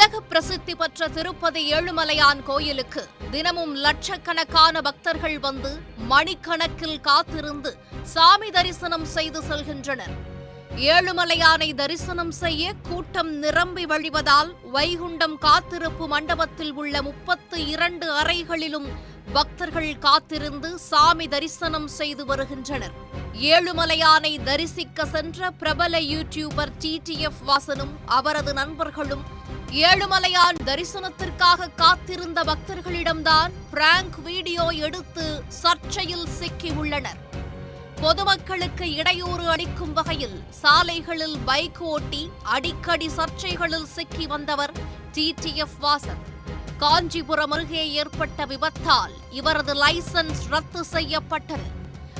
உலக பிரசித்தி பெற்ற திருப்பதி ஏழுமலையான் கோயிலுக்கு தினமும் லட்சக்கணக்கான பக்தர்கள் வந்து மணிக்கணக்கில் காத்திருந்து சாமி தரிசனம் செய்து செல்கின்றனர். ஏழுமலையானை தரிசனம் செய்ய கூட்டம் நிரம்பி வழிவதால் வைகுண்டம் காத்திருப்பு மண்டபத்தில் உள்ள முப்பத்து இரண்டு அறைகளிலும் பக்தர்கள் காத்திருந்து சாமி தரிசனம் செய்து வருகின்றனர். ஏழுமலையானை தரிசிக்க சென்ற பிரபல யூடியூபர் டிடிஎஃப் வாசனும் அவரது நண்பர்களும் ஏழுமலையான் தரிசனத்திற்காக காத்திருந்த பக்தர்களிடம்தான் பிராங்க் வீடியோ எடுத்து சர்ச்சையில் சிக்கியுள்ளனர். பொதுமக்களுக்கு இடையூறு அளிக்கும் வகையில் சாலைகளில் பைக் ஓட்டி அடிக்கடி சர்ச்சைகளில் சிக்கி வந்தவர் டிடிஎஃப் வாசன். காஞ்சிபுரம் அருகே ஏற்பட்ட விபத்தால் இவரது லைசன்ஸ் ரத்து செய்யப்பட்டது.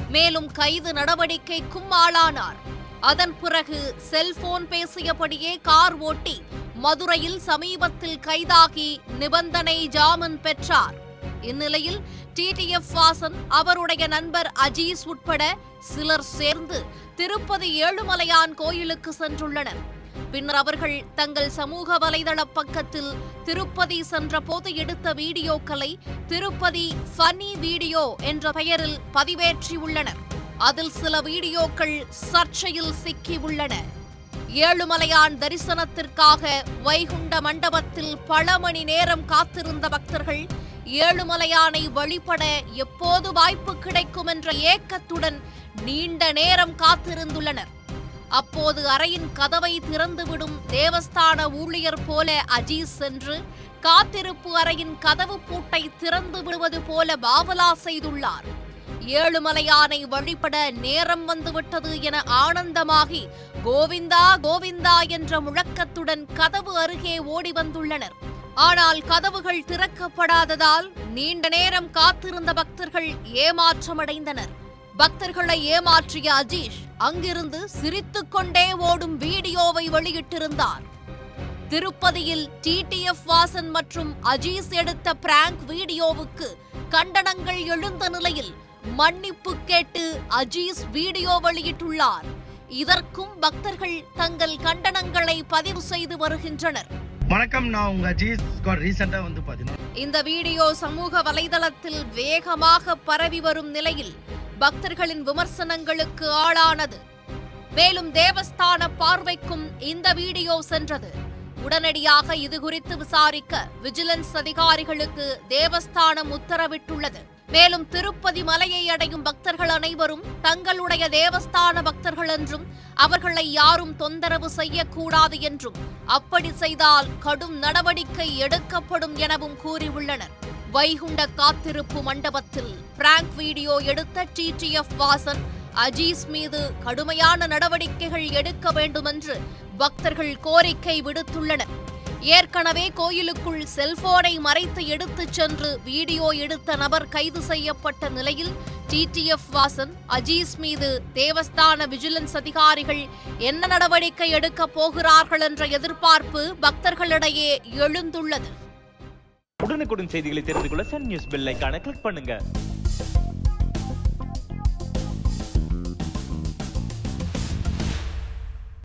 மேலும் கைது நடவடிக்கைக்கும் ஆளானார். அதன் பிறகு செல்போன் பேசியபடியே கார் ஓட்டி மதுரையில் சமீபத்தில் கைதாகி நிபந்தனை ஜாமீன் பெற்றார். இந்நிலையில் டிடிஎஃப் வாசன் அவருடைய நண்பர் அஜீஸ் உட்பட சிலர் சேர்ந்து திருப்பதி ஏழுமலையான் கோயிலுக்கு சென்றுள்ளனர். பின்னர் அவர்கள் தங்கள் சமூக வலைதள பக்கத்தில் திருப்பதி சென்ற போது எடுத்த வீடியோக்களை திருப்பதி ஃபனி வீடியோ என்ற பெயரில் பதிவேற்றியுள்ளனர். அதில் சில வீடியோக்கள் சர்ச்சையில் சிக்கி உள்ளன ஏழுமலையான் தரிசனத்திற்காக வைகுண்ட மண்டபத்தில் பல மணி நேரம் காத்திருந்த பக்தர்கள் ஏழுமலையானை வழிபட எப்போது வாய்ப்பு கிடைக்கும் என்ற ஏக்கத்துடன் நீண்ட நேரம் காத்திருந்துள்ளனர். அப்போது அறையின் கதவை திறந்துவிடும் தேவஸ்தான ஊழியர் போல அஜீஸ் சென்று காத்திருப்பு அறையின் கதவு பூட்டை திறந்து விடுவது போல பாவலா செய்துள்ளார். ஏழுமலையானை வழிபட நேரம் வந்துவிட்டது என ஆனந்தமாகி கோவிந்தா கோவிந்தா என்ற முழக்கத்துடன் கதவு அருகே ஓடி வந்துள்ளனர். ஆனால் கதவுகள் திறக்கப்படாததால் நீண்ட நேரம் காத்திருந்த பக்தர்கள் ஏமாற்றமடைந்தனர். பக்தர்களை ஏமாற்றிய அஜீஷ் அங்கிருந்து சிரித்துக்கொண்டே ஓடும் வீடியோவை வெளியிட்டிருந்தார். திருப்பதியில் டிடிஎஃப் வாசன் மற்றும் அஜீஸ் எடுத்த பிராங்க் வீடியோவுக்கு கண்டனங்கள் எழுந்த நிலையில் மன்னிப்பு கேட்டு அஜீஸ் வீடியோ வெளியிட்டுள்ளார். இதற்கும் பக்தர்கள் தங்கள் கண்டனங்களை பதிவு செய்து வருகின்றனர். வணக்கம் நான் உங்க ஜீஸ் ஸ்காட் ரீசெண்டாக வந்து பார்த்தீங்கன்னா இந்த வீடியோ சமூக வலைதளத்தில் வேகமாக பரவி வரும் நிலையில் பக்தர்களின் விமர்சனங்களுக்கு ஆளானது. மேலும் தேவஸ்தான பார்வைக்கும் இந்த வீடியோ சென்றது. உடனடியாக இது குறித்து விசாரிக்க விஜிலன்ஸ் அதிகாரிகளுக்கு தேவஸ்தானம் உத்தரவிட்டுள்ளது. மேலும் திருப்பதி மலையை அடையும் பக்தர்கள் அனைவரும் தங்களுடைய தேவஸ்தான பக்தர்கள் என்றும் அவர்களை யாரும் தொந்தரவு செய்யக்கூடாது என்றும் அப்படி செய்தால் கடும் நடவடிக்கை எடுக்கப்படும் எனவும் கூறியுள்ளனர். வைகுண்ட காத்திருப்பு மண்டபத்தில் பிராங்க் வீடியோ எடுத்த டிடிஎஃப் வாசன் அஜீஸ் மீது கடுமையான நடவடிக்கைகள் எடுக்க வேண்டுமென்று பக்தர்கள் கோரிக்கை விடுத்துள்ளனர். ஏற்கனவே கோயிலுக்குள் செல்போனை மறைத்து எடுத்துச் சென்று வீடியோ எடுத்த நபர் கைது செய்யப்பட்ட நிலையில் டிடிஎஃப் வாசன் அஜீஸ் மீது தேவஸ்தான விஜிலன்ஸ் அதிகாரிகள் என்ன நடவடிக்கை எடுக்கப் போகிறார்கள் என்ற எதிர்பார்ப்பு பக்தர்களிடையே எழுந்துள்ளது. உடனுக்குடன் செய்திகளை தெரிந்து கொள்ள சன் நியூஸ் பெல் கிளிக் பண்ணுங்க.